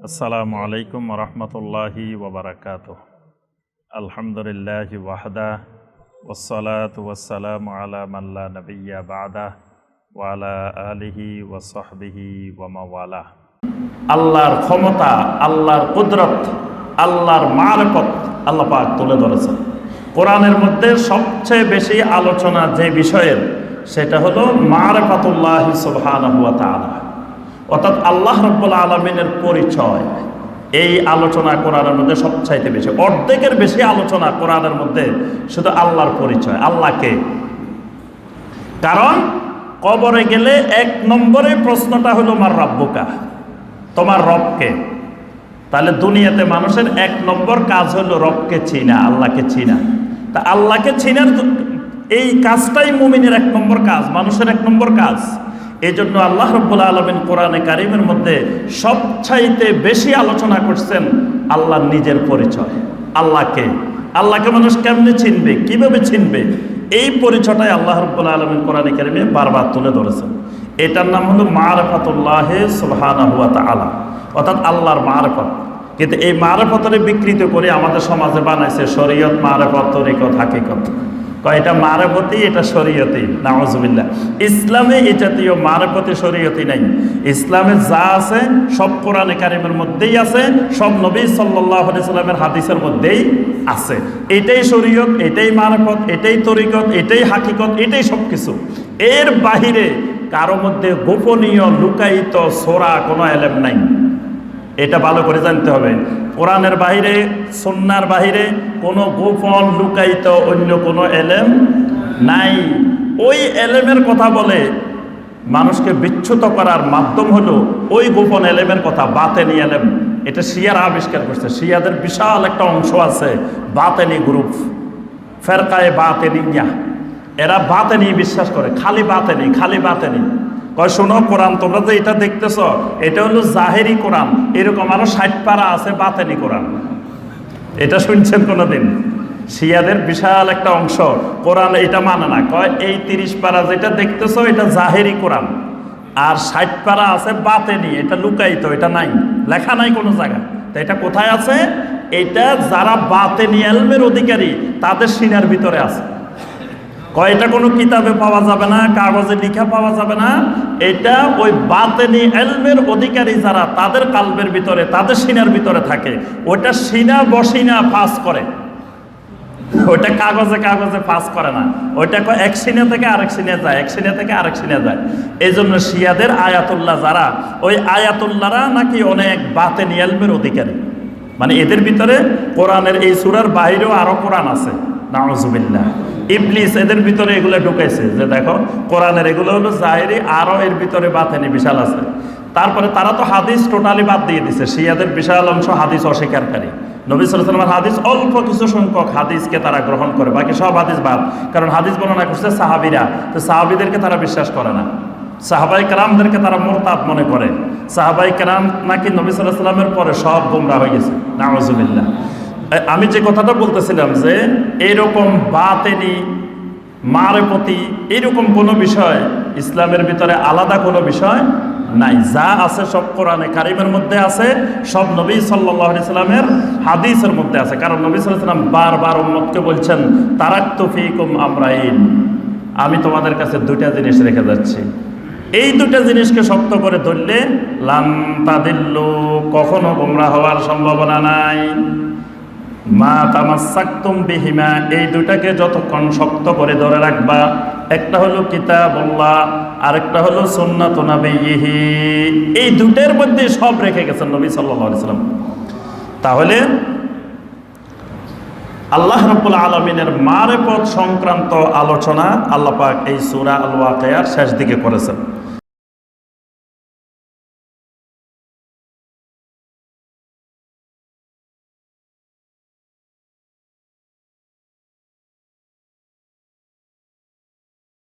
আসসালামু আলাইকুম রহমতুল্লাহি ওবরাকাত আলহামদুলিল্লাহ ওয়াহদা ওসলাত ওয়াসালাম আলা মাল্লা নবিয়া বাদা ওয়ালা আলিহি ওয়াসহবিহি ওয়ামাওয়ালা আল্লাহর ক্ষমতা, আল্লাহর কুদরত, আল্লাহর মারফত আল্লাহ পাক তুলে ধরেছেন। কোরআনের মধ্যে সবচেয়ে বেশি আলোচনা যে বিষয়ের, সেটা হলো মারফাতুল্লাহ সুবহানাহু ওয়া তাআলা। অর্থাৎ আল্লাহ রব্বুল আলমিনের পরিচয়, এই আলোচনা কোরআনের মধ্যে সবচাইতে বেশি, অর্ধেকের বেশি আলোচনা কোরআনের মধ্যে শুধু আল্লাহর পরিচয়, আল্লাহকে। কারণ কবরে গেলে এক নম্বরে প্রশ্নটা হলো, মার রব্বুকা? তোমার রবকে? তাহলে দুনিয়াতে মানুষের এক নম্বর কাজ হলো, রবকে চিনা, আল্লাহকে চিনা। তা আল্লাহকে চিনার এই কাজটাই মুমিনের এক নম্বর কাজ, মানুষের এক নম্বর কাজ। এই জন্য আল্লাহ রব্বুল আলমিন কোরআনে কারিমের মধ্যে সবচাইতে বেশি আলোচনা করছেন আল্লাহর নিজের পরিচয়। আল্লাহকে আল্লাহকে মানুষ কেমনে চিনবে? কীভাবে চিনবে? এই পরিচয়টাই আল্লাহ রব্বুল আলমিন কোরআনে কারিমে বারবার তুলে ধরেছেন। এটার নাম হলো মারফাতুল্লাহ সুবহানা হুয়া তাআলা। অর্থাৎ আল্লাহর মারফত। কিন্তু এই মারফতরে বিকৃত করে আমাদের সমাজে বানাইছে শরীয়ত মারফত, তরিকত, হাকিকত। এটা মারফতি এটা শরীয়তি নাওজবিল্লা ইসলামে এই জাতীয় মারফতি শরীয়তি নাই। ইসলামে যা আছে, সব কোরআনে কারিমের মধ্যেই আছে, সব নবী সাল্লাহ সাল্লামের হাদিসের মধ্যেই আছে। এটাই শরীয়ত, এটাই মারফত, এটাই তরিকত, এটাই হাকিকত, এটাই সব কিছু এর বাহিরে কারও মধ্যে গোপনীয়, লুকায়িত সোরা কোনো এলেম নাই। এটা ভালো করে জানতে হবে। কোরআনের বাহিরে সন্ন্যার বাহিরে কোনো গোপন লুকায়িত অন্য কোনো এলেম নাই। ওই এলেমের কথা বলে মানুষকে বিচ্যুত করার মাধ্যম হলো ওই গোপন এলেমের কথা, বাতেনি এলেম। এটা শিয়ারা আবিষ্কার করছে। শিয়াদের বিশাল একটা অংশ আছে বাতেনি গ্রুপ। ফেরকায় বাতেনিয়া এরা বাতেনি বিশ্বাস করে, খালি বাতেনি খালি বাতেনি। কয়, শোনো, কোরআন, তোমরা যে এটা দেখতেছ, এটা হলো জাহেরি কোরআন। এরকম আরও ষাট পারা আছে বাতেনি কোরআন। এটা শুনছেন কোনোদিন? শিয়াদের বিশাল একটা অংশ। কোরআন এটা মানে না। কয়, এই তিরিশ পারা যেটা দেখতেছ, এটা জাহেরি কোরআন। আর ষাট পারা আছে বাতেনি, এটা লুকাইতো এটা নাই। লেখা নাই কোনো জায়গায়। তো এটা কোথায় আছে? এটা যারা বাতেনি, এলমের অধিকারী, তাদের সিনার ভিতরে আছে। কয়, এটা কোনো কিতাবে পাওয়া যাবে না, কাগজে লিখা পাওয়া যাবে না। এটা ওই বাতেনি এলমের অধিকারী যারা, তাদের কালবের ভিতরে, তাদের সিনার ভিতরে থাকে। ওটা সিনা বসিনা পাস করে। ওইটা কাগজে কাগজে পাস করে না। ওইটা এক সিনে থেকে আরেক সিনে যায়, এক সিনে থেকে আরেক সিনে যায়। এই জন্য শিয়াদের আয়াতুল্লাহ যারা, ওই আয়াতুল্লাহরা নাকি অনেক বাতেনি এলমের অধিকারী। মানে এদের ভিতরে কোরআনের এই সুরার বাইরেও আরও কোরআন আছে। নাউজুবিল্লাহ। ইবলিস এদের ভিতরে এগুলো ঢুকাইছে যে দেখো, কোরআনের এগুলো হলো জাহেরি, আরও এর ভিতরে বাতেনি বিশাল আছে। তারপরে তারা তো হাদিস টোটালি বাদ দিয়ে দিছে, শিয়াদের বিশাল অংশ হাদিস অস্বীকারী নবী সাল্লামের হাদিস অল্প কিছু সংখ্যক হাদিসকে তারা গ্রহণ করে, বাকি সব হাদিস বাদ। কারণ হাদিস বর্ণনা করছে সাহাবিরা, তো সাহাবিদেরকে তারা বিশ্বাস করে না। সাহাবাই কালামদেরকে তারা মোরতাদ মনে করে। সাহাবাই কালাম নাকি নবী সাল্লাহ সাল্লামের পরে সব গোমরা হয়ে গেছে নাওয়াজুবিল্লাহ আমি যে কথাটা বলতেছিলাম যে এইরকম বাতেনি, মারেপতি এইরকম কোনো বিষয় ইসলামের ভিতরে আলাদা কোনো বিষয় নাই। যা আছে সব কোরআনে কারিমের মধ্যে আছে, সব নবী সাল্লাহ সাল্লামের হাদিসের মধ্যে আছে। কারণ নবী সাল্লাম বারবার উম্মতকে বলছেন তারাক তফিকুম আমরাইন। আমি তোমাদের কাছে দুইটা জিনিস রেখে যাচ্ছি। এই দুটা জিনিসকে শক্ত করে ধরলে লান্তাদিল্লু কখনো গোমরা হওয়ার সম্ভাবনা নাই। মা তামাসাক্তুম বিহিমা, এই দুটাকে যতক্ষণ শক্ত করে ধরে রাখবা, একটা হলো কিতাবুল্লাহ, আরেকটা হলো সুন্নাত নবীহি এই দুটের মধ্যে সব রেখে গেছেন নবী সাল্লাল্লাহু আলাইহি সাল্লাম। তাহলে আল্লাহ রাব্বুল আলামিনের মারেপথ সংক্রান্ত আলোচনা আল্লাহ পাক এই সূরা আল ওয়াকিয়ার শেষ দিকে করেছেন।